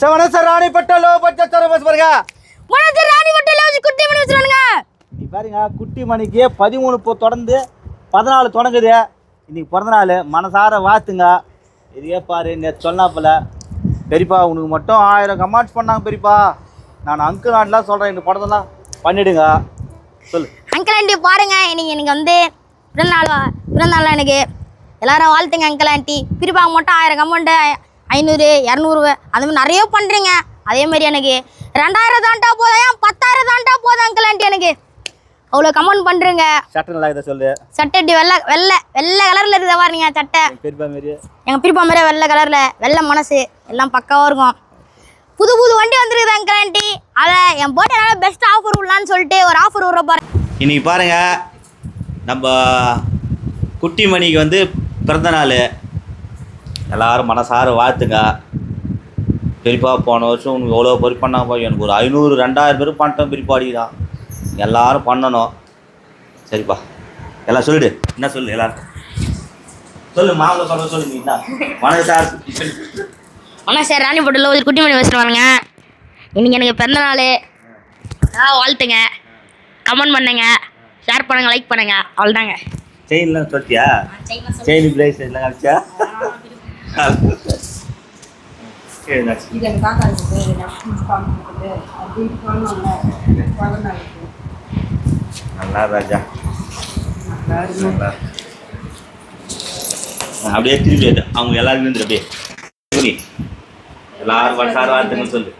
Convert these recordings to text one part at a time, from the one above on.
செவன sir ராணிப்பட்ட low budget service பாருங்க மனசு ராணி மட்டும் வச்சு குட்டி பண்ணி வச்சுருவானுங்க நீ பாருங்க குட்டி மணிக்கு பதிமூணு இப்போ தொடர்ந்து பதினாலு தொடங்குது. இன்னைக்கு பிறந்த நாள் மனசார வாழ்த்துங்க. இதே பாரு நேற்று சொன்னாப்புல. பெரியப்பா உனக்கு மட்டும் ஆயிரம் கமெண்ட்ஸ் பண்ணாங்க பெரியப்பா. நான் அங்கு நாட்லாம் சொல்கிறேன் இந்த படத்தெல்லாம் பண்ணிடுங்க. சொல்லு. அங்கிள் ஆண்டி பாருங்க இன்னைக்கு எனக்கு வந்து பிறந்தநாள் பிறந்தநாள் எனக்கு எல்லாரும் வாழ்த்துங்க அங்கிள் ஆண்டி பிரிப்பாங்க மட்டும் ஆயிரம் கமெண்ட் ஐநூறு இரநூறு அந்த மாதிரி நிறைய பண்ணுறீங்க அதே மாதிரி எனக்கு ரெண்டாயிரம் தாண்டா போதும் ஏன் பத்தாயிரம் தாண்டா போதும் அங்கிள் ஆண்டி எனக்கு. அவ்வளோ கமெண்ட் பண்ணுறீங்க சட்டை நல்லா இதை சொல்லு? சட்டை வெள்ளை வெள்ளை வெள்ளை கலரில் இருக்குதா பாருங்க சட்டை. என் பெரியப்பா மாரி எங்கள் பிரிப்பா மாதிரி வெள்ளை கலரில் வெள்ளை மனசு எல்லாம் பக்காவாக இருக்கும். புது புது வண்டி வந்துருக்குது அங்கிள் ஆண்டி அதை என் பர்த்டேனால பெஸ்ட் ஆஃபர் விடலான்னு சொல்லிட்டு ஒரு ஆஃபர் விட்ற பாரு. இன்னைக்கு பாருங்க நம்ம குட்டி மணிக்கு வந்து பிறந்த நாள். எல்லாரும் மனசார வாழ்த்துங்க. பெரியப்பா போன வருஷம் உனக்கு எவ்வளோ பொறி பண்ணாங்க போய்? எனக்கு ஒரு ஐநூறு ரெண்டாயிரம் பேர் பண்ணிட்டோம் பெரியப்பாடி தான் எல்லாரும் பண்ணணும். சரிப்பா. எல்லாம் சொல்லிடு. என்ன சொல்லு எல்லாரும் சொல்லு மாமலை சொல்ல சொல்லு நீ என்ன? மனசார ஆனால் சார் ராணிப்பட்டில் ஒரு குட்டி மணி வச்சுட்டு வாங்க இன்னைக்கு எனக்கு பிறந்த நாள். அதான் வாழ்த்துங்க. கமெண்ட் பண்ணுங்க. ஷேர் பண்ணுங்க லைக் பண்ணுங்க. அவ்வளோதாங்க செயின்லாம் சொல்லிட்டியா செயின் பிரைஸ் எல்லாம் காமிச்சா சரி. இது இருக்குது நல்லா ராஜா நல்லா. அப்படியே திரும்பி. அவங்க எல்லாருமே இருந்து அப்படியே. எல்லாரும் வட்டார வார்த்தைகள் சொல்லு.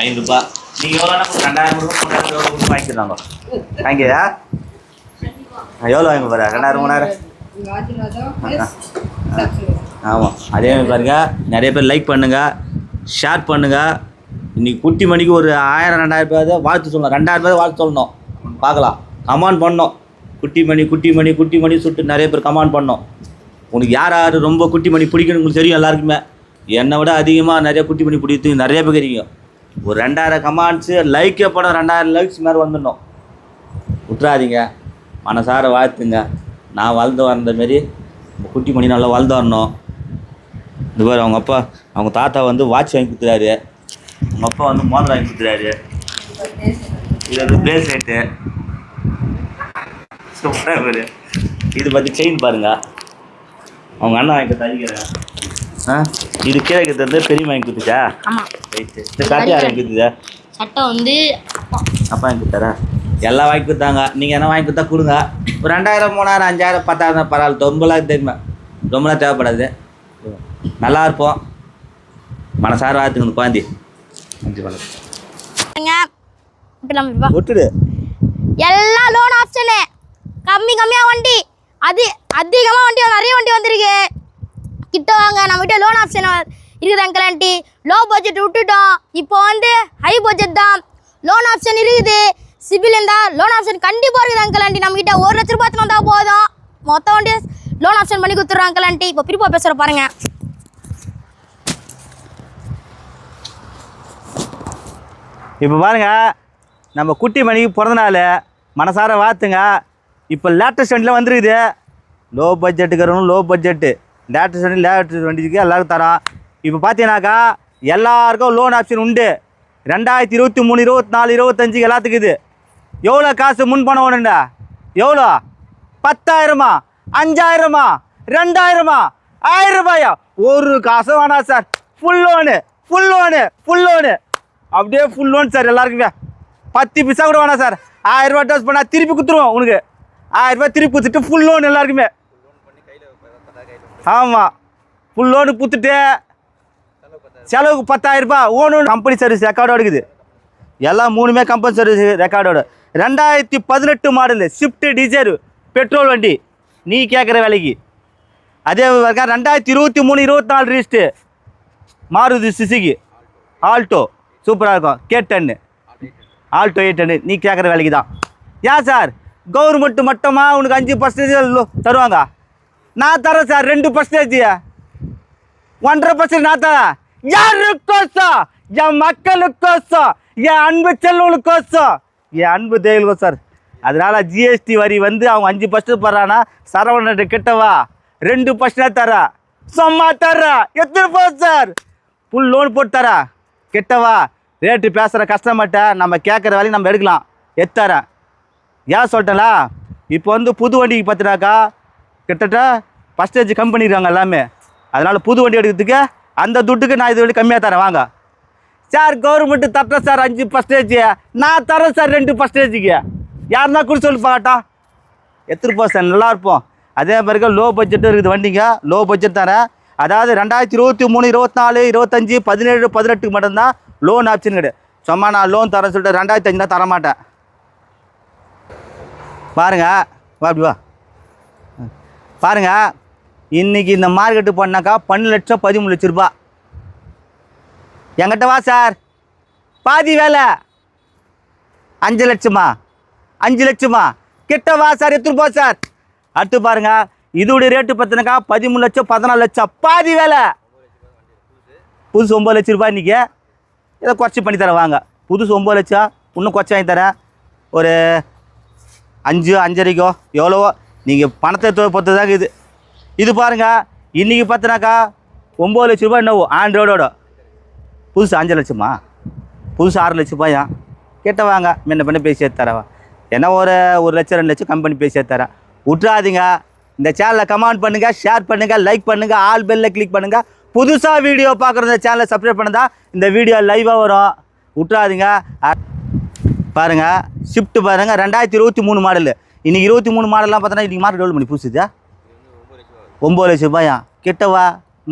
ஐநூறு ரூபாய் நீங்க எவ்வளோ ரெண்டாயிரம் ரூபாய் மூணாயிரம் ரூபாய் வாங்கிக்கிறாங்க வாங்கியா? எவ்வளோ வாங்க போற ரெண்டாயிரம் மூணாயிரம். ஆமாம் அதே மாதிரி பாருங்க. நிறைய பேர் லைக் பண்ணுங்க. ஷேர் பண்ணுங்க. இன்னைக்கு குட்டி மணிக்கு ஒரு ஆயிரம் ரெண்டாயிரம் பேர் வாழ்த்து சொல்லணும். ரெண்டாயிரம் பேர் வாழ்த்து சொல்லணும். பார்க்கலாம். கமெண்ட் பண்ணோம். குட்டி மணி குட்டி மணி குட்டி மணி சொல்லிட்டு நிறைய பேர் கமெண்ட் பண்ணோம். உனக்கு யார் யார் ரொம்ப குட்டி மணி பிடிக்குன்னு உங்களுக்கு தெரியும் எல்லாருக்குமே? என்னை விட அதிகமாக நிறைய குட்டி மணி பிடிக்கும் நிறைய பேர் தெரியும் ஒரு ரெண்டாயிரம் கமெண்ட்ஸு லைக்கே படம் ரெண்டாயிரம் லைக்ஸ் மாதிரி வந்துடணும். விட்றாதீங்க மனசார வாழ்த்துங்க. நான் வளர்ந்து வந்த மாரி குட்டி மணி நல்லா வளர்ந்து வரணும். இந்த மாதிரி அவங்க அப்பா அவங்க தாத்தா வந்து வாட்ச் வாங்கி கொடுத்துறாரு அவங்க அப்பா வந்து மோதிரம் வாங்கி கொடுத்துறாரு இது வந்து பிரேஸ்லெட்டு சூப்பராக பேர் இது பற்றி செயின் பாருங்க. அவங்க அண்ணன் வாங்கி தரிக்கிறேன் ஆ? இது கீழே வந்து பெரியம்மா வாங்கி கொடுத்துச்சா? ஆமாம் ரைட்டு இந்த காட்டி வாங்கி கொடுத்துச்சா? சட்டை வந்து அப்பா வாங்கி கொடுத்தாரா? எல்லாம் வாங்கி கொடுத்தாங்க. நீங்கள் என்ன வாங்கி கொடுத்தா கொடுங்க. ஒரு ரெண்டாயிரம் மூணாயிரம் அஞ்சாயிரம் பத்தாயிரம் பரவாயில்ல. ரொம்பலாம் தெரியுமா? ரொம்பலாம் தேவைப்படாது. நல்லா இருப்போம். மனசார வாழ்த்துங்க குழந்தை. அஞ்சு இப்ப விட்டுடு எல்லாம் லோன் ஆப்ஷனு கம்மி கம்மியாக வண்டி. அது அதிகமாக வண்டி நிறைய வண்டி வந்திருக்கு. கிட்ட வாங்க. நம்மகிட்ட லோன் ஆப்ஷன் இருக்குது அங்கிள் ஆண்டி லோ பட்ஜெட் விட்டுட்டோம். இப்போ வந்து ஹை பட்ஜெட் தான். லோன் ஆப்ஷன் இருக்குது. சிபில் இருந்தால் லோன் ஆப்ஷன் கண்டிப்பாக இருக்குது அங்கிள் ஆண்டி நம்மகிட்ட ஒரு லட்ச ரூபாய் வந்தால் போதும். மொத்தம் வண்டி லோன் ஆப்ஷன் பண்ணி கொடுத்துருவோம் அங்கிள் ஆண்டி இப்போ பிரிப்பா பேசுகிற பாருங்க. இப்போ பாருங்க நம்ம குட்டி மணிக்கு பிறந்தநாள் மனசார வாத்துங்க இப்போ லேட்டஸ்ட் வண்டியில் வந்துருக்குது. லோ பட்ஜெட்டுக்கிறவங்க லோ பட்ஜெட்டு லேட்டஸ்ட் வண்டி லேட்டஸ்ட் வண்டிக்கு எல்லாருக்கும் தரோம். இப்போ பார்த்தீங்கன்னாக்கா எல்லாருக்கும் லோன் ஆப்ஷன் உண்டு. ரெண்டாயிரத்தி இருபத்தி மூணு இருபத்தி நாலு இருபத்தஞ்சுக்கு எல்லாத்துக்கு இது. எவ்வளோ காசு முன் பணம் வேணுண்டா எவ்வளோ? பத்தாயிரமா? அஞ்சாயிரமா? ரெண்டாயிரமா? ஆயிரம் ரூபாயா? ஒரு காசும் வேணாம் sir. Full loan full loan full loan அப்படியே ஃபுல் லோன் சார் எல்லாருக்குமே. பத்து பைசா கூட வேணாம் சார். ஆயிரம் ரூபாய் டோஸ் பண்ணால் திருப்பி கொடுத்துருவோம் உனக்கு. ஆயிரம் ரூபாய் திருப்பி கொடுத்துட்டு ஃபுல் லோன் எல்லாருக்குமே. ஆமாம் ஃபுல் லோனு கொடுத்துட்டு செலவுக்கு பத்தாயிரம் ரூபாய். ஓனு கம்பெனி சர்வீஸ் ரெக்கார்டோடு இருக்குது. எல்லாம் மூணுமே கம்பெனி சர்வீஸ் ரெக்கார்டோட ரெண்டாயிரத்தி பதினெட்டு மாடலு ஸ்விஃப்ட் டிசைர் பெட்ரோல் வண்டி. நீ கேட்குற விலைக்கு. அதே ரெண்டாயிரத்தி இருபத்தி மூணு இருபத்தி நாலு ரிஜிஸ்ட்டு மாருதி சுசுகி ஆல்டோ சூப்பராக இருக்கும். K ten Alto eight ten நீ கேட்குற வேலைக்கு தான். ஏன் சார்? கவர்மெண்ட் மட்டமாக உனக்கு அஞ்சு பர்சன்டேஜ் தருவாங்க? நான் தரேன் சார். ரெண்டு பர்சன்டேஜ் ஒன்றரை பர்சன்ட் நான் தரேன். யாருக்கோசம்? என் மக்களுக்கோசம்? என் அன்பு செல்வங்களுக்கோசம்? என் அன்பு தெய்வம் சார். அதனால ஜிஎஸ்டி வரி வந்து அவங்க அஞ்சு பர்சன்ட் போடுறான்னா சரவணன் கிட்டவா? ரெண்டு பர்சன்டாக தரா சும்மா தர்றா. எத்தனை போ சார்? ஃபுல் லோன் போட்டு தரா கிட்டவா? ரேட்டு பேசுகிற கஸ்டமர்கிட்ட நம்ம கேட்குற வேலையும் நம்ம எடுக்கலாம். எத்தரேன் ஏன் சொல்லிட்டலா இப்போ வந்து புது வண்டிக்கு பார்த்தினாக்கா கிட்டத்தட்ட பர்சன்டேஜ் கம்மி பண்ணிடுறாங்க எல்லாமே. அதனால் புது வண்டி எடுக்கிறதுக்கு அந்த துட்டுக்கு நான் இது வண்டி கம்மியாக தரேன் வாங்க. சார் கவர்மெண்ட்டு தட்டுறேன் சார் அஞ்சு பர்சன்டேஜ் நான் தரேன் சார் ரெண்டு பர்சன்டேஜுக்கு யாருன்னா கூட சொல்லி பார்க்கட்டா எடுத்துகிட்டு போ சார் நல்லா இருப்போம். அதே மாதிரி லோ பட்ஜெட்டும் இருக்குது வண்டிங்க. லோ பட்ஜெட் தரேன் அதாவது ரெண்டாயிரத்தி இருபத்தி மூணு இருபத்தி நாலு இருபத்தஞ்சி பதினேழு பதினெட்டுக்கு மட்டும்தான் லோன் ஆப்ஷன் கிடையாது சும்மா நான் லோன் தரேன் சொல்லிட்டு ரெண்டாயிரத்தி அஞ்சு தான் தரமாட்டேன். பாருங்க வா அப்படி வா. பாருங்க இன்றைக்கி இந்த மார்க்கெட்டு பண்ணாக்கா பன்னெண்டு லட்சம் பதிமூணு லட்ச ரூபா என்கிட்ட வா சார். பாதி வேலை. அஞ்சு லட்சமா? அஞ்சு லட்சமா? கிட்ட வா சார். எடுத்துட்டு போ சார். அடுத்து பாருங்க. இதோடைய ரேட்டு பார்த்தினாக்கா பதிமூணு லட்சம் பதினாலு லட்சம். பாதி வேலை. புதுசு ஒம்பது லட்ச ரூபாய் இன்றைக்கி இதை குறைச்சி பண்ணி தரேன் வாங்க. புதுசு ஒம்பது லட்சம். இன்னும் குறைச்சி வாங்கி தரேன். ஒரு அஞ்சு அஞ்சரைக்கோ எவ்வளவோ. நீங்கள் பணத்தை தொ- பொறுத்து தாங்க இது. இது பாருங்கள் இன்றைக்கி பார்த்தினாக்கா ஒம்பது லட்ச ரூபாய் என்னவோ? ஆண்ட்ராய்டோட புதுசு அஞ்சு லட்சமா? புதுசு ஆறு லட்ச ரூபாயா? கேட்ட வாங்க முன்ன பண்ண பேசி தரவா ஏன்னா ஒரு ஒரு லட்சம் ரெண்டு லட்சம் கம்பெனி பேசி தரேன் விட்றாதீங்க இந்த சேனலில் கமெண்ட் பண்ணுங்கள் ஷேர் பண்ணுங்கள் லைக் பண்ணுங்கள் ஆல் பெல்லில் கிளிக் பண்ணுங்கள் புதுசாக வீடியோ பார்க்குற இந்த சேனலை சப்ஸ்கிரைப் பண்ணுதா இந்த வீடியோ லைவாக வரும். விட்றாதீங்க பாருங்கள் பாருங்க ஷிஃப்ட் பாருங்கள் ரெண்டாயிரத்தி இருபத்தி மூணு மாடல் இன்றைக்கி இருபத்தி மூணு மாடல்லாம் பார்த்தோன்னா இன்றைக்கி மார்க்கெட் எவ்வளோ பண்ணி புதுசுதா ஒம்பது லட்சம் ரூபாயா? கிட்டவா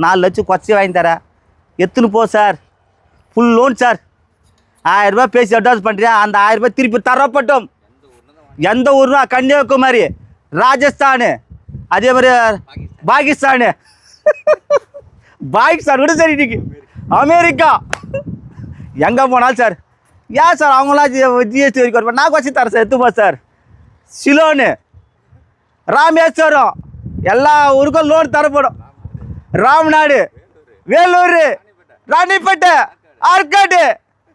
நாலு லட்சம் குறைச்சி வாங்கி தரேன். எத்துன்னு போ சார் ஃபுல் லோன் சார் ஆயிரரூபா பேசி அட்வான்ஸ் பண்ணுறியா அந்த ஆயிரம் ரூபாய் திருப்பி தரப்பட்டோம். எந்த ஊர்னா கன்னியாகுமரி ராஜஸ்தானு. அதே மாதிரி பாகிஸ்தானு. பாகிஸ்தான் கூட சரி இன்னைக்கு. அமெரிக்கா. எங்கே போனாலும் சார் ஏன் சார் அவங்களாம் ஜிஎஸ்டி வரைக்கும் நான் வச்சு தரேன் சார் எடுத்துப்போம் சார் சிலோனு. ராமேஸ்வரம். எல்லா ஊருக்கும் லோன் தரப்படும். ராம்நாடு. வேலூர். ராணிப்பேட்டை. ஆற்காடு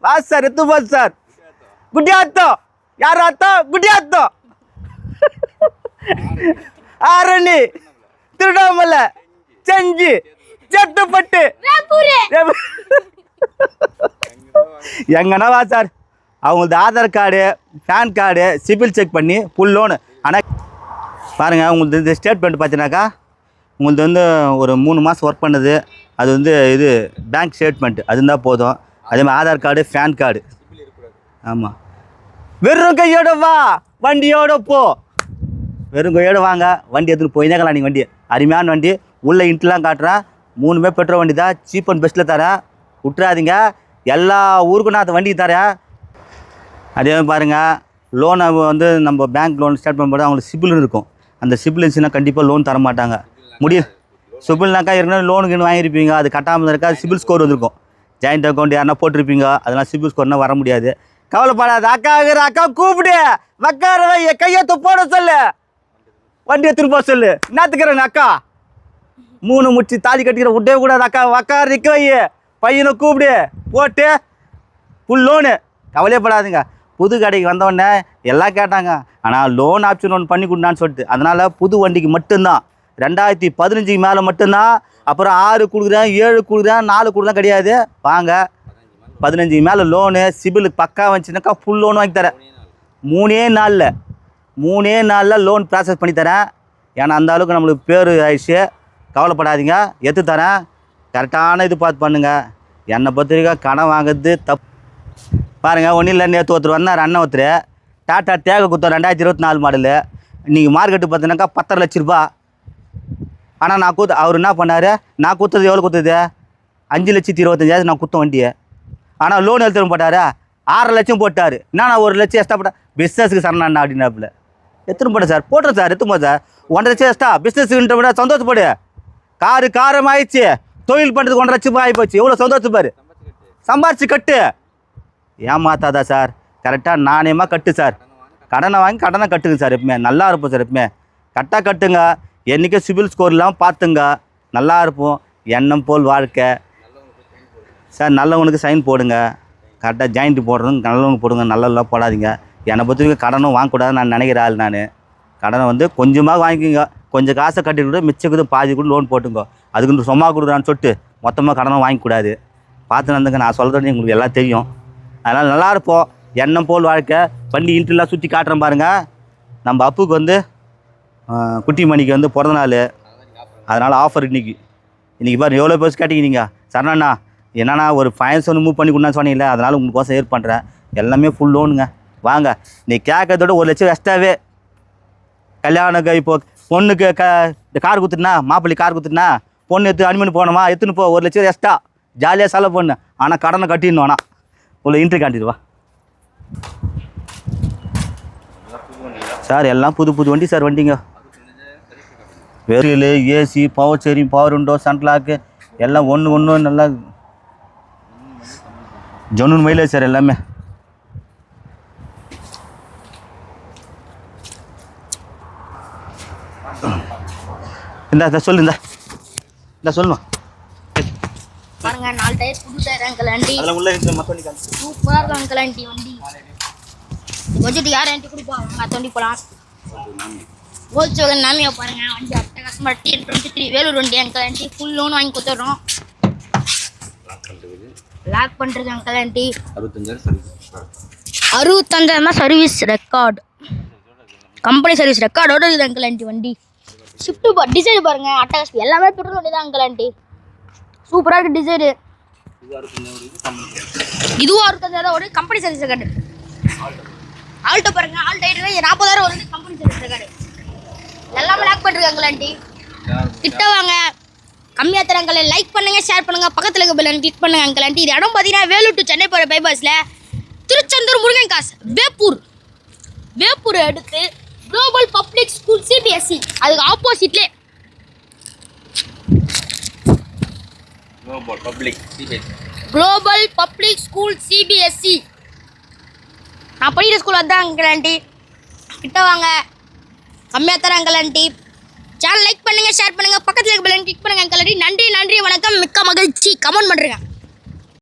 வா சார் எடுத்துப்போ சார். குட்டியாத்தம் யார் அத்தம் குட்டியாத்தம் ஆரணி. திருவண்ணாமலை செஞ்சி. செத்துப்பட்டு. வேப்பூரு. எங்கன்னா வா சார்? அவங்களது Aadhaar card PAN card CIBIL check பண்ணி ஃபுல் லோனு ஆனால் பாருங்கள் உங்களது இந்த ஸ்டேட்மெண்ட் பார்த்தீங்கன்னாக்கா உங்களது வந்து ஒரு மூணு மாதம் ஒர்க் பண்ணது அது வந்து இது பேங்க் ஸ்டேட்மெண்ட் அது இருந்தால் போதும். அதே மாதிரி ஆதார் கார்டு பேன் கார்டு ஆமாம் வெறும் கையோட வா வண்டியோட போ. வெறும் கையோட வாங்க வண்டி எடுத்துன்னு போய் தான் நீங்கள் வண்டி. அருமையான வண்டி. உள்ளே இன்ட்லாம் காட்டுறேன். மூணுமே பெட்ரோல் வண்டி தான். சீப் அண்ட் பெஸ்ட்டில் தரேன். விட்டுறாதீங்க. எல்லா ஊருக்கும் நான் அந்த வண்டி தரேன். அதே மாதிரி பாருங்கள் லோனை வந்து நம்ம பேங்க் லோன் ஸ்டார்ட் பண்ணும்போது அவங்களுக்கு சிபில் இருக்கும். அந்த சிபில் இருந்துச்சுன்னா கண்டிப்பாக லோன் தர மாட்டாங்க முடியும் சிபில்னாக்கா ஏற்கனவே லோனுக்குன்னு வாங்கியிருப்பீங்க. அது கட்டாமல் இருக்கா சிபில் ஸ்கோர் வந்திருக்கும். ஜாயிண்ட் அக்கௌண்ட் யாருன்னா போட்டிருப்பீங்க. அதெல்லாம் சிபில் ஸ்கோர்னா வர முடியாது. கவலைப்படாது அக்கா அக்கா கூப்பிடு. மக்கார என் கையை போட சொல்லு. வண்டியை போக சொல்லு. என்னத்துக்கிறேங்க அக்கா? மூணு முடிச்சு தாலி கட்டிக்கிற விட்டே கூடாது அக்கா உக்கார நிற்க வை. பையனை கூப்பிடு. போட்டு. ஃபுல் லோனு கவலையப்படாதுங்க. புது கடைக்கு வந்தவொடனே எல்லாம் கேட்டாங்க. ஆனால் லோன் ஆப்ஷன் ஒன்று பண்ணி கொடுனான்னு சொல்லிட்டு. அதனால் புது வண்டிக்கு மட்டும்தான். ரெண்டாயிரத்தி பதினஞ்சுக்கு மேலே மட்டும்தான். அப்புறம் ஆறு கொடுக்குறேன் ஏழு கொடுக்குறேன் நாலு கொடுக்குறேன் கிடையாது. வாங்க. பதினஞ்சுக்கு மேலே லோனு சிபிலுக்கு பக்கா வந்துச்சுனாக்கா ஃபுல் லோன் வாங்கி தரேன். மூணே நாளில் மூணே நாளில் லோன் ப்ராசஸ் பண்ணி தரேன். ஏன்னா அந்த அளவுக்கு நம்மளுக்கு பேர் ஆயிடுச்சு. கவலைப்படாதீங்க. எடுத்து தரேன். கரெக்டான இது பார்த்து பண்ணுங்கள் என்னை பொறுத்த கடன் வாங்குறது தப்பு. பாருங்கள் ஒன்றும் இல்லை நேற்று ஒருத்தர் வந்தார் அண்ணன் ஒருத்தர். டாட்டா தேக குத்தம் ரெண்டாயிரத்தி இருபத்தி நாலு மாடலு இன்றைக்கி மார்க்கெட்டு பார்த்தீங்கன்னாக்கா பத்தரை லட்ச ரூபா ஆனால் நான் கூத்து அவர் என்ன பண்ணார்? நான் குத்துறது எவ்வளோ குத்துது? அஞ்சு லட்சத்தி இருபத்தஞ்சாயிரம் நான் குத்தம் வண்டியை. ஆனால் லோன் எடுத்துட்டு போட்டார். ஆறரை லட்சம் போட்டார். நான் ஒரு லட்சம் எக்ஸ்ட்ரா போட்டேன் பிஸ்னஸுக்கு சரணா அப்படின்னாப்புல. எத்தனை போட்டேன் சார். போட்டுறேன் சார் எத்தனை போது சார். ஒன்றரை லட்சம் எக்ஸ்ட்ரா பிஸ்னஸுக்குன்ற விட சந்தோஷப்படு காரு காரம் ஆயிடுச்சு தொழில் பண்ணுறதுக்கு ஒன்றரை லட்சம் ஆகி போச்சு எவ்வளோ சந்தோஷப்பார் சம்பாரிச்சு கட்டு. ஏமாத்தாதா சார். கரெக்டாக நாணயமாக கட்டு சார். கடனை வாங்கி கடனை கட்டுங்க சார் எப்பவுமே. நல்லா இருப்போம் சார் எப்பவுமே. கரெக்டாக கட்டுங்க. என்றைக்கும் சிபில் ஸ்கோர் இல்லாமல் பார்த்துங்க. நல்லா இருப்போம். எண்ணம் போல் வாழ்க்கை. சார் நல்லவனுக்கு சைன் போடுங்க. கரெக்டாக ஜாயிண்ட் போடுறதும் நல்லவனுக்கு போடுங்க. நல்லதெல்லாம் போடாதீங்க. என்னை பொறுத்த வரைக்கும் கடனும் வாங்கக்கூடாதுன்னு நான் நினைக்கிற ஆள் நான். கடனை வந்து கொஞ்சமாக வாங்கிக்கோங்க. கொஞ்சம் காசை கட்டிட்டு கூட மிச்சக்குது பாதி கூட லோன் போட்டுங்க அதுக்கு சும்மா கொடுக்குறான்னு சொல்லிட்டு மொத்தமாக கடனை வாங்கிக்கூடாது. பார்த்து நடந்துங்க. நான் சொல்கிறது உங்களுக்கு எல்லாம் தெரியும். அதனால் நல்லா இருப்போம். எண்ணம் போல் வாழ்க்கை. பண்ணி இன்ட்ரெலாம் சுற்றி காட்டுறேன் பாருங்கள் நம்ம அப்புக்கு வந்து குட்டி மணிக்கு வந்து பிறந்த நாள். அதனால் ஆஃபர் இன்னைக்கு. இன்றைக்கி பாரு எவ்வளோ பேர் கேட்டீங்க நீங்கள் சரணண்ணா என்னண்ணா ஒரு ஃபைன்ஸ் ஒன்று மூவ் பண்ணி கொடுனா சொன்னீங்களே அதனால் உங்களுக்கோசம் ஏற் பண்ணுறேன் எல்லாமே ஃபுல் லோனுங்க வாங்க நீ கேட்கறதோட ஒரு லட்சம் எக்ஸ்ட்ராவே கல்யாணம் இப்போ பொண்ணுக்கு க இந்த கார் கொடுத்துட்டுனா மாப்பிள்ளை கார் கொடுத்துட்டுனா பொண்ணு எடுத்து அனுமதி போனோமா எடுத்துன்னு போ ஒரு லட்சம் எக்ஸ்ட்ரா ஜாலியாக செலவு பண்ணு. ஆனால் கடனை கட்டிடணும் ஆனால் உள்ள இன்ட்ரி காண்டிடுவா சார் எல்லாம் புது புது வண்டி சார் வண்டிங்க. வெறியல் AC power steering power window சன்லாக்கு எல்லாம் ஒன்று ஒன்று நல்லா ஜொன்னு மைலேஜ் சார் எல்லாமே. இந்த இந்த சொல்லு இந்த. இந்த சொல்லுமா. பாருங்க நாலு டயர் புது டயர் அங்கிள் வண்டி. சூப்பராக இருக்கும் அங்கிள் வண்டி. பட்ஜெட் யார் ஆண்டி கொடுப்பா? வாங்க தொண்டி போகலாம் கோல்சோகன் நாமியா பாருங்க. வண்டி அட்டகாசமாக டிஎன் டுவெண்ட்டி த்ரீ வேலூர் வண்டி அங்கிள் ஆண்டி ஃபுல் லோன் வாங்கி கொடுத்துட்றோம். லாக் பண்ணுறது அங்கிள் ஆண்டி அறுபத்தஞ்சாயிரமா சர்வீஸ் ரெக்கார்டு கம்பெனி சர்வீஸ் ரெக்கார்டோட இருக்குது அங்கிள் ஆண்டி வண்டி. ஷிஃப்ட்டு பா டிசைன் பாருங்க. அட்டகாசம் எல்லாமே பெட்ரோல் வண்டி தான் அங்கிள் ஆண்டி சூப்பராக இருக்குது டிசைனு இதுவும் அறுபத்தஞ்சாயிரம் ஒரு கம்பெனி சர்வீஸ் ரெக்கார்டு ஆல்ட்டோ பாருங்க ஆல்ட்டோ ஐட்டு நாற்பதாயிரம் வருது. கம்பெனி சர்வீஸ் ரெக்கார்டு எல்லாமே லாக் பண்ணிருக்காங்களா ஆண்டி கிட்ட வாங்க. கம்மியாக தராங்களே லைக் பண்ணுங்க ஷேர் பண்ணுங்க. பக்கத்தில் இருக்க பெல் கிளிக் பண்ணுங்க அங்கிள் ஆண்டி இது இடம் பார்த்தீங்கன்னா வேலூர் டு சென்னை போகிற பைபாஸில் திருச்செந்தூர் முருகன் காசு வேப்பூர். வேப்பூர் அடுத்து குளோபல் பப்ளிக் ஸ்கூல் சிபிஎஸ்சி அதுக்கு ஆப்போசிட்லே குளோபல் பப்ளிக் ஸ்கூல் சிபிஎஸ்சி நான் படிக்கிற ஸ்கூல் அதான் அங்கிள் ஆண்டி கிட்ட வாங்க. கம்மியாக தரேன் அங்கிள் ஆண்டி சேனல் லைக் பண்ணுங்கள் ஷேர் பண்ணுங்கள் பக்கத்தில் இருக்க பிள்ளைங்க கிளிக் பண்ணுங்க அங்கிள் ஆண்டி நன்றி நன்றி வணக்கம். மிக்க மகிழ்ச்சி. கமெண்ட் பண்ணுறேங்க